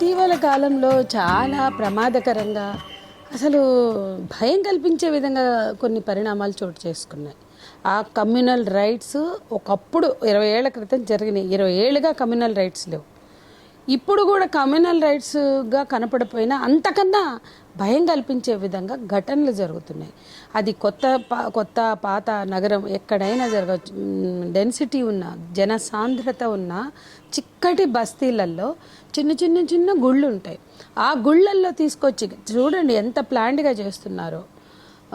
కాలంలో చాలా ప్రమాదకరంగా అసలు భయం కల్పించే విధంగా కొన్ని పరిణామాలు చోటు చేసుకున్నాయి. ఆ కమ్యూనల్ రైట్స్ ఒకప్పుడు ఇరవై ఏళ్ళ క్రితం జరిగినాయి. ఇరవై ఏళ్ళుగా కమ్యూనల్ రైట్స్ లేవు. ఇప్పుడు కూడా కమ్యూనల్ రైట్స్గా కనపడిపోయినా అంతకన్నా భయం కల్పించే విధంగా ఘటనలు జరుగుతున్నాయి. అది కొత్త పా- కొత్త పాత నగరం ఎక్కడైనా జరగచ్చు డెన్సిటీ ఉన్న జనసాంద్రత ఉన్న చిక్కటి బస్తీలల్లో చిన్న చిన్న చిన్న గుళ్ళు ఉంటాయి ఆ గుళ్ళల్లో తీసుకొచ్చి చూడండి ఎంత ప్లాండ్గా చేస్తున్నారో.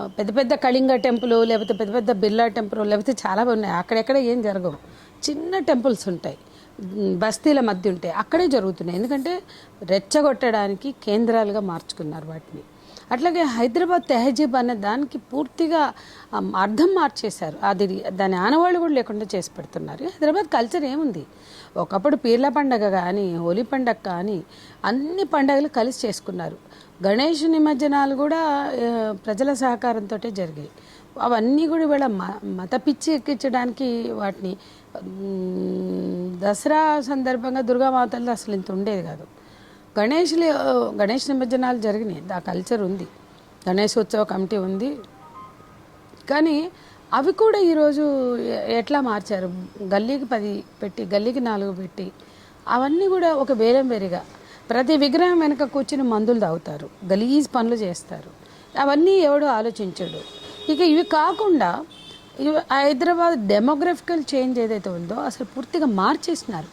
పెద్ద పెద్ద కళింగ టెంపుల్ లేకపోతే పెద్ద పెద్ద బిర్లా టెంపుల్ లేకపోతే చాలా ఉన్నాయి అక్కడెక్కడ ఏం జరగవు. చిన్న టెంపుల్స్ ఉంటాయి. బస్తీల మధ్య ఉంటాయి అక్కడే జరుగుతున్నాయి. ఎందుకంటే రెచ్చగొట్టడానికి కేంద్రాలుగా మార్చుకున్నారు వాటిని. అట్లాగే హైదరాబాద్ తెహజీబ్ అనే దానికి పూర్తిగా అర్థం మార్చేశారు. అది దాని ఆనవాళ్ళు కూడా లేకుండా చేసి పెడుతున్నారు. హైదరాబాద్ కల్చర్ ఏముంది? ఒకప్పుడు పీర్ల పండగ కానీ హోలీ పండగ కానీ అన్ని పండగలు కలిసి చేసుకున్నారు. గణేష్ నిమజ్జనాలు కూడా ప్రజల సహకారంతో జరిగాయి. అవన్నీ కూడా ఇవాళ మ మత పిచ్చి ఎక్కించడానికి వాటిని దసరా సందర్భంగా దుర్గామాతల్లో అసలు ఇంత ఉండేది కాదు. గణేష్లు గణేష్ నిమజ్జనాలు జరిగినాయి. ఆ కల్చర్ ఉంది. గణేష్ ఉత్సవ కమిటీ ఉంది. కానీ అవి కూడా ఈరోజు ఎట్లా మార్చారు? గల్లీకి పది పెట్టి గల్లీకి నాలుగు పెట్టి అవన్నీ కూడా ఒక వేరే వేరుగా ప్రతి విగ్రహం వెనుక కూర్చుని మందులు తాగుతారు గలీజ్ పనులు చేస్తారు. అవన్నీ ఎవడు ఆలోచించడు. ఇక ఇవి కాకుండా ఇవి హైదరాబాద్ డెమోగ్రఫికల్ చేంజ్ ఏదైతే ఉందో అసలు పూర్తిగా మార్చేసినారు.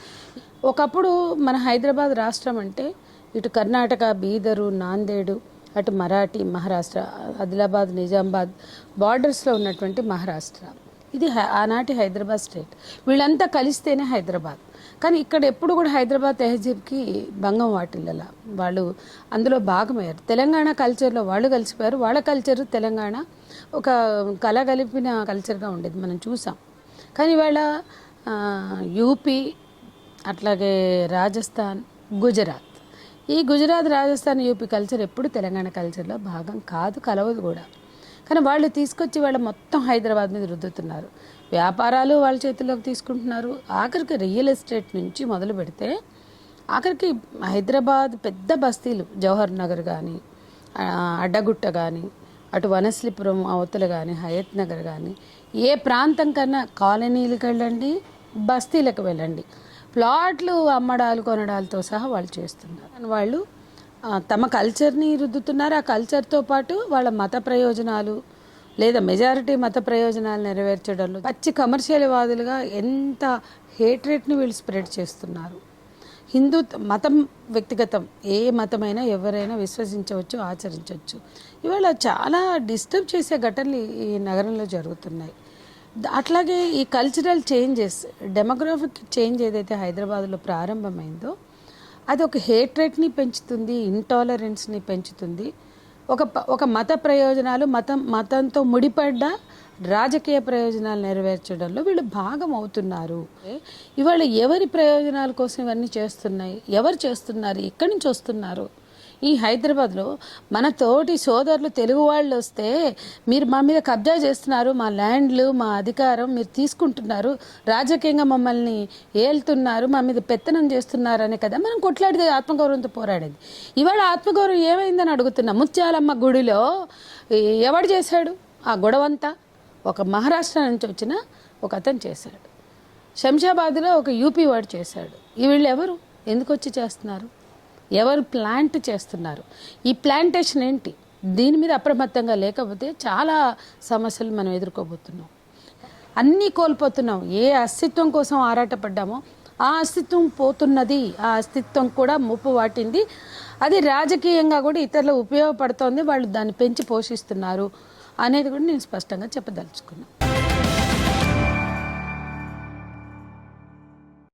ఒకప్పుడు మన హైదరాబాద్ రాష్ట్రం అంటే ఇటు కర్ణాటక బీదరు నాందేడు అటు మరాఠీ మహారాష్ట్ర ఆదిలాబాద్ నిజామాబాద్ బార్డర్స్లో ఉన్నటువంటి మహారాష్ట్ర. ఇది హై- ఆనాటి హైదరాబాద్ స్టేట్. వీళ్ళంతా కలిస్తేనే హైదరాబాద్. కానీ ఇక్కడ ఎప్పుడు కూడా హైదరాబాద్ తెహజీబ్కి భంగం వాటిల్లలా. వాళ్ళు అందులో భాగమయ్యారు. తెలంగాణ కల్చర్లో వాళ్ళు కలిసిపోయారు. వాళ్ళ కల్చర్ తెలంగాణ ఒక కళ కలిపిన కల్చర్గా ఉండేది మనం చూసాం. కానీ ఇవాళ యూపీ అట్లాగే రాజస్థాన్ గుజరాత్. ఈ గుజరాత్ రాజస్థాన్ యూపీ కల్చర్ ఎప్పుడు తెలంగాణ కల్చర్లో భాగం కాదు కలవదు కూడా. కానీ వాళ్ళు తీసుకొచ్చి వాళ్ళు మొత్తం హైదరాబాద్ మీద రుద్దుతున్నారు. వ్యాపారాలు వాళ్ళ చేతిలోకి తీసుకుంటున్నారు. ఆఖరికి రియల్ ఎస్టేట్ నుంచి మొదలు పెడితే ఆఖరికి హైదరాబాద్ పెద్ద బస్తీలు జవహర్ నగర్ కానీ అడ్డగుట్ట కానీ అటు వనస్లిపురం అవతల కానీ హయత్ నగర్ కానీ ఏ ప్రాంతం కన్నా కాలనీలకు వెళ్ళండి బస్తీలకు వెళ్ళండి. ప్లాట్లు అమ్మడాలు కొనడాలతో సహా వాళ్ళు చేస్తున్నారు. వాళ్ళు తమ కల్చర్ని రుద్దుతున్నారు. ఆ కల్చర్తో పాటు వాళ్ళ మత ప్రయోజనాలు లేదా మెజారిటీ మత ప్రయోజనాలు నెరవేర్చడంలో పచ్చి కమర్షియల్ వాదులుగా ఎంత హేట్రేట్ని వీళ్ళు స్ప్రెడ్ చేస్తున్నారు. హిందూ మతం వ్యక్తిగతం ఏ మతమైనా ఎవరైనా విశ్వసించవచ్చు ఆచరించవచ్చు. ఇవాళ చాలా డిస్టర్బ్ చేసే ఘటనలు ఈ నగరంలో జరుగుతున్నాయి. అట్లాగే ఈ కల్చరల్ చేంజెస్ డెమోగ్రాఫిక్ చేంజ్ ఏదైతే హైదరాబాద్లో ప్రారంభమైందో అది ఒక హేట్రేట్ని పెంచుతుంది ఇంటాలరెన్స్ని పెంచుతుంది. ఒక ప- ఒక మత ప్రయోజనాలు మతం మతంతో ముడిపడ్డ రాజకీయ ప్రయోజనాలు నెరవేర్చడంలో వీళ్ళు భాగం అవుతున్నారు. ఇవాళ ఎవరి ప్రయోజనాల కోసం ఇవన్నీ చేస్తున్నాయి? ఎవరు చేస్తున్నారు? ఎక్కడి నుంచి వస్తున్నారు? ఈ హైదరాబాద్లో మన తోటి సోదరులు తెలుగు వాళ్ళు వస్తే మీరు మా మీద కబ్జా చేస్తున్నారు మా ల్యాండ్లు మా అధికారం మీరు తీసుకుంటున్నారు రాజకీయంగా మమ్మల్ని ఏలుతున్నారు మా మీద పెత్తనం చేస్తున్నారనే కదా మనం కొట్లాడితే ఆత్మగౌరవంతో పోరాడేది. ఇవాళ ఆత్మగౌరవం ఏమైందని అడుగుతున్నా ముత్యాలమ్మ గుడిలో ఎవడు చేశాడు? ఆ గొడవంతా ఒక మహారాష్ట్ర నుంచి వచ్చిన ఒక అతను చేశాడు. శంషాబాద్లో ఒక యూపీ వాడు చేశాడు. ఈ వీళ్ళు ఎవరు? ఎందుకు వచ్చి చేస్తున్నారు? ఎవరు ప్లాంట్ చేస్తున్నారు? ఈ ప్లాంటేషన్ ఏంటి? దీని మీద అప్రమత్తంగా లేకపోతే చాలా సమస్యలు మనం ఎదుర్కోబోతున్నాం. అన్నీ కోల్పోతున్నాం. ఏ అస్తిత్వం కోసం ఆరాటపడ్డామో ఆ అస్తిత్వం పోతున్నది. ఆ అస్తిత్వం కూడా ముప్పు వాటింది. అది రాజకీయంగా కూడా ఇతరులకు ఉపయోగపడుతోంది. వాళ్ళు దాన్ని పెంచి పోషిస్తున్నారు అనేది కూడా నేను స్పష్టంగా చెప్పదలుచుకున్నాను